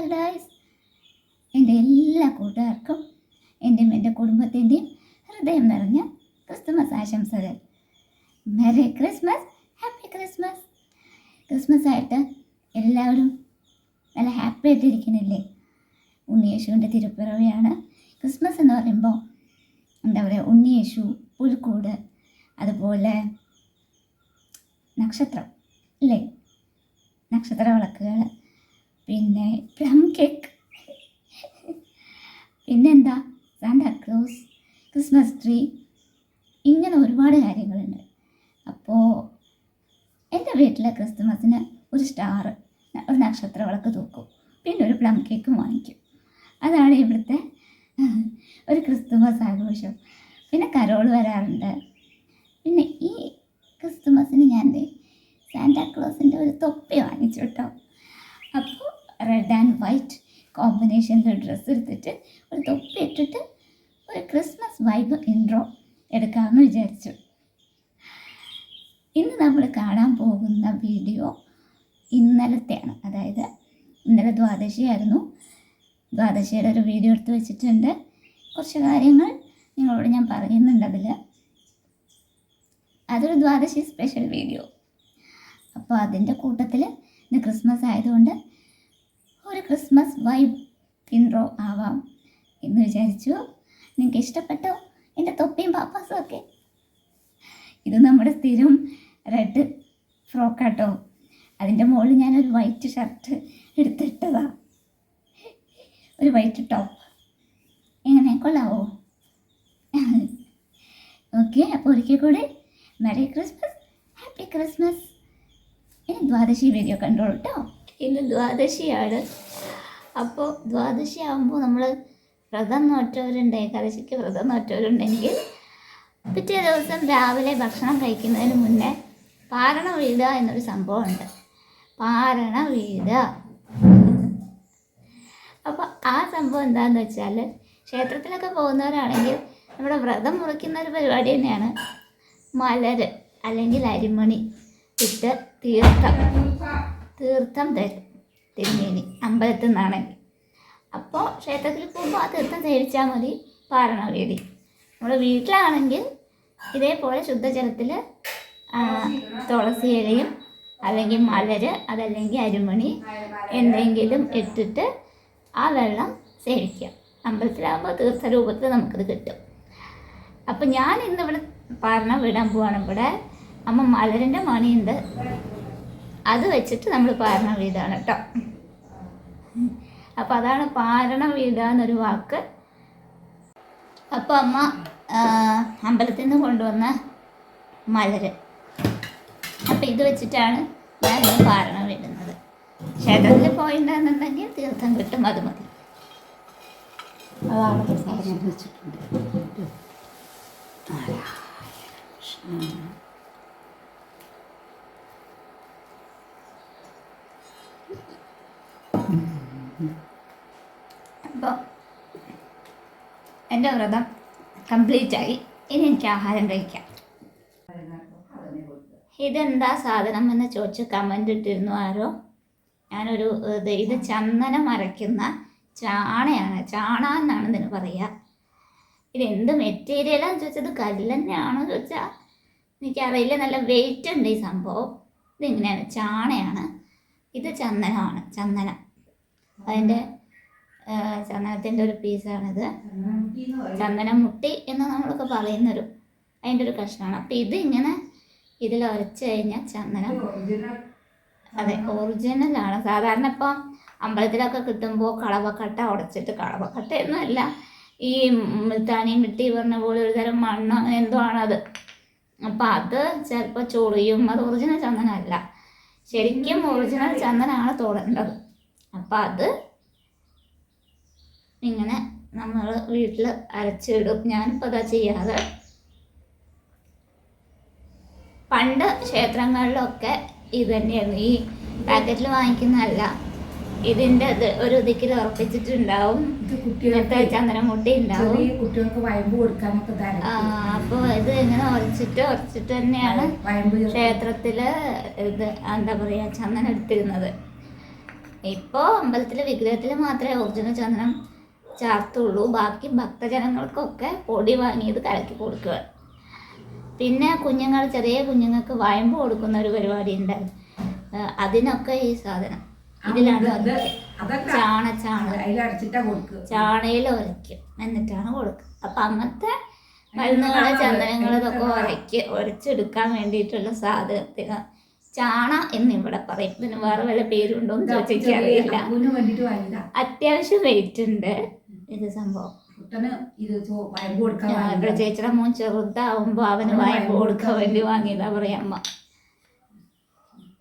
Paradise എന്റെ എല്ലാ കൂട്ടുകാർക്കും എന്റെയും എന്റെ കുടുംബത്തിന്റെയും ഹൃദയം നിറഞ്ഞ ക്രിസ്തുമസ് ആശംസകൾ. Merry Christmas happy Christmas Christmas ആയിട്ട് എല്ലാവരും നല്ല ഹാപ്പി ആയിട്ടിരിക്കണില്ലേ ഉണ്ണിയേശുവിന്റെ തിരുപ്പിറവിയാണ് ക്രിസ്മസ് എന്ന് പറയുമ്പോൾ എന്താ പറയുക ഉണ്ണിയേശു പുൽക്കൂട് അതുപോലെ നക്ഷത്രം അല്ലേ? നക്ഷത്ര വിളക്കുകൾ പിന്നെ പ്ലം കേക്ക് പിന്നെന്താ സാന്താക്ലോസ് ക്രിസ്മസ് ട്രീ ഇങ്ങനെ ഒരുപാട് കാര്യങ്ങളുണ്ട്. അപ്പോൾ എന്റെ വീട്ടിലെ ക്രിസ്മസിന് ഒരു സ്റ്റാർ ഒരു നക്ഷത്ര വിളക്ക് തൂക്കും. പിന്നെ ഒരു പ്ലം കേക്കും വാങ്ങിക്കും. അതാണ് ഇവിടുത്തെ ഒരു ക്രിസ്തുമസ് ആഘോഷം. പിന്നെ കരോൾ വരാറുണ്ട് പിന്നെ ഈ ക്രിസ്തുമസിന് ഞാൻ ദേ സാന്റാക്ലോസിന്റെ ഒരു തൊപ്പി വാങ്ങിച്ചു കേട്ടോ അപ്പോൾ റെഡ് ആൻഡ് വൈറ്റ് കോമ്പിനേഷനിൽ ഡ്രസ്സ് എടുത്തിട്ട് ഒരു തൊപ്പി ഇട്ടിട്ട് ഒരു ക്രിസ്മസ് വൈബ് ഇൻട്രോ എടുക്കാമെന്ന് വിചാരിച്ചു. ഇന്ന് നമ്മൾ കാണാൻ പോകുന്ന വീഡിയോ ഇന്നലത്തെയാണ്. അതായത് ഇന്നലെ ദ്വാദശിയായിരുന്നു ദ്വാദശിയുടെ ഒരു വീഡിയോ എടുത്ത് വെച്ചിട്ടുണ്ട്. കുറച്ച് കാര്യങ്ങൾ നിങ്ങളോട് ഞാൻ പറയുന്നുണ്ട് അതിൽ അതൊരു ദ്വാദശി സ്പെഷ്യൽ വീഡിയോ അപ്പോൾ അതിന്റെ കൂട്ടത്തിൽ ഇന്ന് ക്രിസ്മസ് ആയതുകൊണ്ട് ക്രിസ്മസ് വൈബ് ഇൻട്രോ ആവാം എന്ന് വിചാരിച്ചു. നിങ്ങൾക്ക് ഇഷ്ടപ്പെട്ടോ? എന്റെ തൊപ്പിയും പാപ്പാസും ഒക്കെ. ഇത് നമ്മുടെ സ്ഥിരം റെഡ് ഫ്രോക്കാട്ടോ അതിന്റെ മുകളിൽ ഞാനൊരു വൈറ്റ് ഷർട്ട് എടുത്തിട്ടതാ. ഒരു വൈറ്റ് ടോപ്പ് എങ്ങനെ? കൊള്ളാവോ? ഓക്കെ അപ്പോൾ ഒരിക്കൽ കൂടി മെറി ക്രിസ്മസ് ഹാപ്പി ക്രിസ്മസ് ഇനി ദ്വാദശി വീഡിയോ കണ്ടോളൂ കേട്ടോ ഇന്ന് ദ്വാദശിയാണ്. അപ്പോൾ ദ്വാദശി ആകുമ്പോൾ നമ്മൾ വ്രതം നോറ്റവരുണ്ട് ഏകാദശിക്ക് വ്രതം നോറ്റവരുണ്ടെങ്കിൽ പിറ്റേ ദിവസം രാവിലെ ഭക്ഷണം കഴിക്കുന്നതിന് മുന്നേ പാരണ വീഴുക എന്നൊരു സംഭവമുണ്ട്. പാരണ വീഴുക. അപ്പോൾ ആ സംഭവം എന്താണെന്ന് വെച്ചാൽ ക്ഷേത്രത്തിലൊക്കെ പോകുന്നവരാണെങ്കിൽ നമ്മുടെ വ്രതം മുറിക്കുന്ന ഒരു പരിപാടി തന്നെയാണ് മലര് അല്ലെങ്കിൽ അരിമണി ഇട്ട് തീർത്ഥം. തീർത്ഥം തരും തിരുമേനി അമ്പലത്തിൽ നിന്നാണെങ്കിൽ അപ്പോൾ ക്ഷേത്രത്തിൽ പോകുമ്പോൾ ആ തീർത്ഥം സേവിച്ചാൽ മതി പാരണ വീടി നമ്മുടെ വീട്ടിലാണെങ്കിൽ ഇതേപോലെ ശുദ്ധജലത്തിൽ തുളസി ഇലയും അല്ലെങ്കിൽ മലര് അതല്ലെങ്കിൽ അരിമണി എന്തെങ്കിലും ഇട്ടിട്ട് ആ വെള്ളം സേവിക്കുക അമ്പലത്തിലാകുമ്പോൾ തീർത്ഥരൂപത്തിൽ നമുക്കത് കിട്ടും. അപ്പം ഞാൻ ഇന്നിവിടെ പാരണ വിടാൻ പോവാണ്. ഇവിടെ അമ്മ മലരിന്റെ മണിയുണ്ട്. അത് വെച്ചിട്ട് നമ്മൾ പാരണ വീടാണ് കേട്ടോ. അപ്പം അതാണ് പാരണം വീടുക എന്നൊരു വാക്ക്. അപ്പോൾ അമ്മ അമ്പലത്തിൽ നിന്ന് കൊണ്ടുവന്ന മലര്. അപ്പോൾ ഇത് വെച്ചിട്ടാണ് ഞാൻ ഇന്ന് വീടുന്നത് ക്ഷേത്രത്തിൽ പോയിട്ടുണ്ടെന്നുണ്ടെങ്കിൽ തീർത്ഥം കിട്ടും അത് മതി. അതാണ് പ്രസാദം വെച്ചിട്ടുണ്ട്. അപ്പോൾ എന്റെ വ്രതം കംപ്ലീറ്റ് ആയി ഇനി എനിക്ക് ആഹാരം കഴിക്കാം. ഇതെന്താ സാധനം എന്ന് ചോദിച്ച് കമന്റ് ഇട്ടിരുന്നു ആരോ. ഞാനൊരു ഇത് ഇത് ചന്ദനം അരയ്ക്കുന്ന ചാണയാണ്. ചാണ എന്നാണ് ഇതിന് പറയുക. ഇത് എന്ത് മെറ്റീരിയലാന്ന് ചോദിച്ചത് കല്ലെന്നെയാണോ ചോദിച്ചാൽ എനിക്കറിയില്ല. നല്ല വെയിറ്റ് ഉണ്ട് ഈ സംഭവം. ഇതിങ്ങനെയാണ് ചാണയാണ്. ഇത് ചന്ദനമാണ് ചന്ദനം. അതിന്റെ ചന്ദനത്തിന്റെ ഒരു പീസാണിത്. ചന്ദനം മുട്ടി എന്ന് നമ്മളൊക്കെ പറയുന്നൊരു അതിന്റെ ഒരു കഷ്ണമാണ്. അപ്പം ഇത് ഇങ്ങനെ ഇതിൽ ഉരച്ച് കഴിഞ്ഞാൽ ചന്ദനം അതെ ഒറിജിനലാണ് സാധാരണ ഇപ്പോൾ അമ്പലത്തിലൊക്കെ കിട്ടുമ്പോൾ കളവക്കട്ട ഉടച്ചിട്ട് കളവക്കട്ട ഒന്നുമല്ല ഈ മുൽത്താനിയും മിട്ടി പറഞ്ഞ പോലെ ഒരു തരം മണ്ണ് എന്തോ ആണത് അപ്പം അത് ചിലപ്പോൾ ചൊറിയും അത് ഒറിജിനൽ ചന്ദനമല്ല ശരിക്കും ഒറിജിനൽ ചന്ദനമാണ് തൊടേണ്ടത്. അപ്പം അത് ഇങ്ങനെ നമ്മൾ വീട്ടിൽ അരച്ചിടും. ഞാനിപ്പോൾ അതാ ചെയ്യാറ്. പണ്ട് ക്ഷേത്രങ്ങളിലൊക്കെ ഇത് തന്നെയായിരുന്നു. ഈ പാക്കറ്റിൽ വാങ്ങിക്കുന്നതല്ല. ഇതിന്റെ ഇത് ഒരു ദിക്കിൽ ഉറപ്പിച്ചിട്ടുണ്ടാവും. കുട്ടികൾക്ക് ചന്ദനമുട്ടി ഉണ്ടാവും. കുട്ടികൾക്ക് വയമ്പ് കൊടുക്കാനൊക്കെ ആ, അപ്പോൾ ഇത് ഇങ്ങനെ ഉറച്ചിട്ട് ഉറച്ചിട്ട് തന്നെയാണ് ക്ഷേത്രത്തിൽ ഇത് എന്താ പറയുക ചന്ദനം എടുത്തിരുന്നത്. ഇപ്പോൾ അമ്പലത്തിലെ വിഗ്രഹത്തിൽ മാത്രമേ ഒറിജിനൽ ചന്ദനം ചാർത്തുള്ളൂ. ബാക്കി ഭക്തജനങ്ങൾക്കൊക്കെ പൊടി വാങ്ങിയത് കലക്കി കൊടുക്കുക. പിന്നെ കുഞ്ഞുങ്ങൾ ചെറിയ കുഞ്ഞുങ്ങൾക്ക് വയമ്പ് കൊടുക്കുന്ന ഒരു പരിപാടി ഉണ്ട്. അതിനൊക്കെ ഈ സാധനം. ഇതിലാണ് ചാണ ചാണ. ചാണയിൽ ഉരയ്ക്കും എന്നിട്ടാണ് കൊടുക്കുക. അപ്പം അങ്ങനത്തെ മരുന്നുകളെ ചന്ദനങ്ങൾ ഇതൊക്കെ ഉരയ്ക്ക് ഉരച്ചെടുക്കാൻ വേണ്ടിയിട്ടുള്ള സാധനത്തിന്. ചാണ എന്ന് ഇവിടെ പറയും. ഇതിന് വേറെ വല്ല പേരുണ്ടോ എന്ന് വാങ്ങിയതാ. അത്യാവശ്യം വെയിറ്റ് ഉണ്ട്. ഇത് സംഭവം. ഞങ്ങളുടെ. ചേച്ചിയുടെ മോൻ ചെറുതാവുമ്പോൾ അവന് വായ്പ കൊടുക്കാൻ വേണ്ടി വാങ്ങിയതാ പറയാം അമ്മ.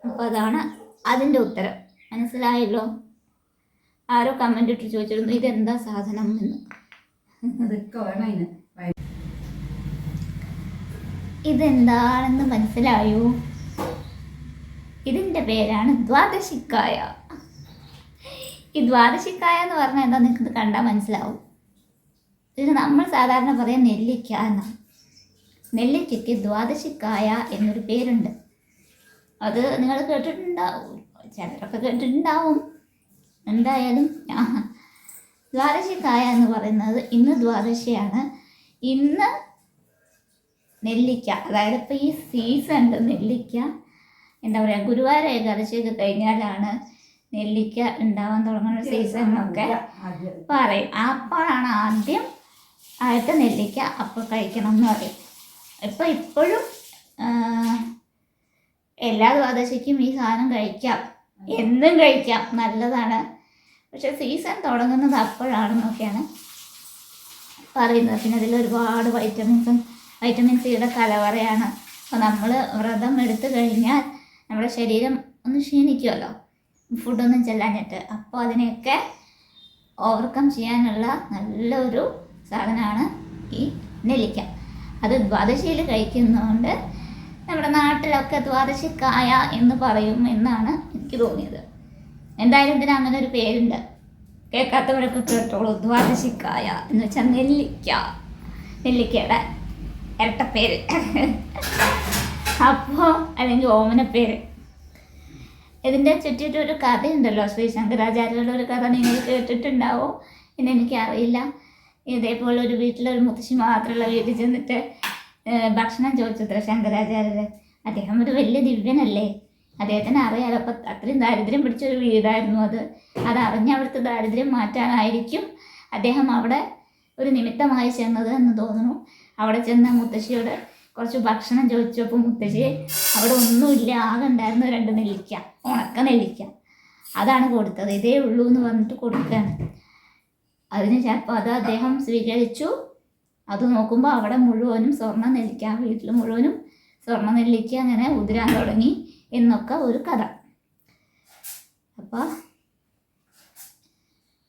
അപ്പം അതാണ് അതിന്റെ ഉത്തരം. മനസ്സിലായല്ലോ? ആരോ കമന്റ് ഇട്ട് ചോദിച്ചിരുന്നു ഇതെന്താ സാധനം എന്ന്? ഇതെന്താണെന്ന് മനസ്സിലായോ? ഇതിന്റെ പേരാണ് ദ്വാദശിക്കായ. ഈ ദ്വാദശിക്കായ എന്ന് പറഞ്ഞാൽ എന്താ നിങ്ങൾക്ക് കണ്ടാൽ മനസ്സിലാവും? ഇത് നമ്മൾ സാധാരണ പറയാം നെല്ലിക്ക എന്നാണ് നെല്ലിക്കയ്ക്ക് ദ്വാദശിക്കായ എന്നൊരു പേരുണ്ട്. അത് നിങ്ങൾ കേട്ടിട്ടുണ്ടാവും ചിലരൊക്കെ കേട്ടിട്ടുണ്ടാവും. എന്തായാലും ദ്വാദശിക്കായ എന്ന് പറയുന്നത് ഇന്ന് ദ്വാദശിയാണ്. ഇന്ന് നെല്ലിക്ക അതായത് ഇപ്പോൾ ഈ സീസണിൽ നെല്ലിക്ക എന്താ പറയുക ഗുരുവായൂർ ഏകാദശിയൊക്കെ കഴിഞ്ഞാലാണ് നെല്ലിക്ക ഉണ്ടാവാൻ തുടങ്ങുന്ന സീസൺ എന്നൊക്കെ പറയും. അപ്പോഴാണ് ആദ്യം ആയിട്ട് നെല്ലിക്ക അപ്പോൾ കഴിക്കണം എന്ന് പറയും. ഇപ്പം ഇപ്പോഴും എല്ലാ ദ്വാദശിക്കും ഈ സാധനം കഴിക്കാം. എന്നും കഴിക്കാം. നല്ലതാണ്. പക്ഷെ സീസൺ തുടങ്ങുന്നത് അപ്പോഴാണെന്നൊക്കെയാണ് പറയുന്നത്. പിന്നെ അതിൽ ഒരുപാട് വൈറ്റമിൻസും വൈറ്റമിൻ സിയുടെ കലവറയാണ്. അപ്പോൾ നമ്മൾ വ്രതം എടുത്തു കഴിഞ്ഞാൽ നമ്മുടെ ശരീരം ഒന്ന് ക്ഷീണിക്കുമല്ലോ ഫുഡൊന്നും ചെല്ലാഞ്ഞിട്ട്. അപ്പോൾ അതിനെയൊക്കെ ഓവർകം ചെയ്യാനുള്ള നല്ലൊരു സാധനമാണ് ഈ നെല്ലിക്ക. അത് ദ്വാദശിയിൽ കഴിക്കുന്നതുകൊണ്ട് നമ്മുടെ നാട്ടിലൊക്കെ ദ്വാദശിക്കായ എന്ന് പറയും എന്നാണ് എനിക്ക് തോന്നിയത്. എന്തായാലും ഇതിന് അങ്ങനെ ഒരു പേരുണ്ട്. കേൾക്കാത്തവരൊക്കെ കേട്ടോളൂ. ദ്വാദശിക്കായ എന്ന് വെച്ചാൽ നെല്ലിക്ക. നെല്ലിക്കയുടെ ഇരട്ടപ്പേര്. അപ്പോൾ അല്ലെങ്കിൽ ഓമനപ്പേര്. ഇതിന്റെ ചുറ്റിയിട്ട് ഒരു കഥയുണ്ടല്ലോ ശ്രീ ശങ്കരാചാര്യരുടെ ഒരു കഥ നിങ്ങൾ കേട്ടിട്ടുണ്ടാവോ? എന്ന് എനിക്കറിയില്ല. ഇതേപോലെ ഒരു വീട്ടിലൊരു മുത്തശ്ശി മാത്രമുള്ള വീട്ടിൽ ചെന്നിട്ട് ഭക്ഷണം ചോദിച്ചത്ര ശങ്കരാചാര്യർ അദ്ദേഹം ഒരു വലിയ ദിവ്യനല്ലേ? അദ്ദേഹത്തിന് അറിയാലോ അപ്പം അത്രയും ദാരിദ്ര്യം പിടിച്ചൊരു വീടായിരുന്നു അത്. അത് അറിഞ്ഞ് അവിടുത്തെ ദാരിദ്ര്യം മാറ്റാനായിരിക്കും അദ്ദേഹം അവിടെ ഒരു നിമിത്തമായി ചെന്നത് എന്ന് തോന്നുന്നു. അവിടെ ചെന്ന മുത്തശ്ശിയോട് കുറച്ച് ഭക്ഷണം ചോദിച്ചപ്പോൾ മുത്തശ്ശി അവിടെ ഒന്നുമില്ല ആകെ ഉണ്ടായിരുന്ന രണ്ട് നെല്ലിക്ക ഉണക്ക നെല്ലിക്ക. അതാണ് കൊടുത്തത്. ഇതേ ഉള്ളൂ എന്ന് പറഞ്ഞിട്ട് കൊടുക്കുകയാണ്. അതിന് ചിലപ്പോൾ അത് അദ്ദേഹം സ്വീകരിച്ചു. അത് നോക്കുമ്പോൾ അവിടെ മുഴുവനും സ്വർണ നെല്ലിക്ക വീട്ടിൽ മുഴുവനും സ്വർണ നെല്ലിക്ക അങ്ങനെ ഉതിരാൻ തുടങ്ങി എന്നൊക്കെ ഒരു കഥ. അപ്പോൾ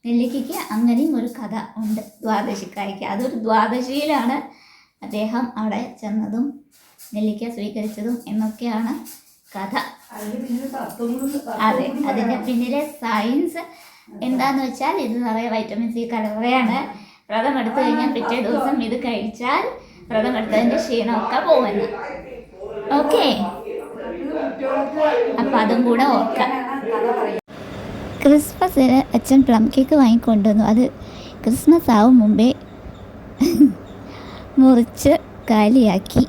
നെല്ലിക്കയ്ക്ക് അങ്ങനെയും ഒരു കഥ ഉണ്ട് ദ്വാദശിക്കായ്ക്ക് അതൊരു ദ്വാദശിയിലാണ് അദ്ദേഹം അവിടെ ചെന്നതും നെല്ലിക്ക സ്വീകരിച്ചതും എന്നൊക്കെയാണ് കഥ. അതെ അതിന്റെ പിന്നിലെ സയൻസ് എന്താന്ന് വെച്ചാൽ ഇത് നിറയെ വൈറ്റമിൻ സി കലവറയാണ് വ്രതം എടുത്തു കഴിഞ്ഞാൽ പിറ്റേ ദിവസം ഇത് കഴിച്ചാൽ വ്രതം എടുത്തതിന്റെ ക്ഷീണമൊക്കെ പോകുന്നു. ഓക്കെ. അപ്പം അതും കൂടെ ഓർക്കാം. ക്രിസ്മസിന് അച്ഛൻ പ്ലം കേക്ക് വാങ്ങിക്കൊണ്ടുവന്നു. അത് ക്രിസ്മസ് ആവും മുമ്പേ. മുറിച്ച് കാലിയാക്കി.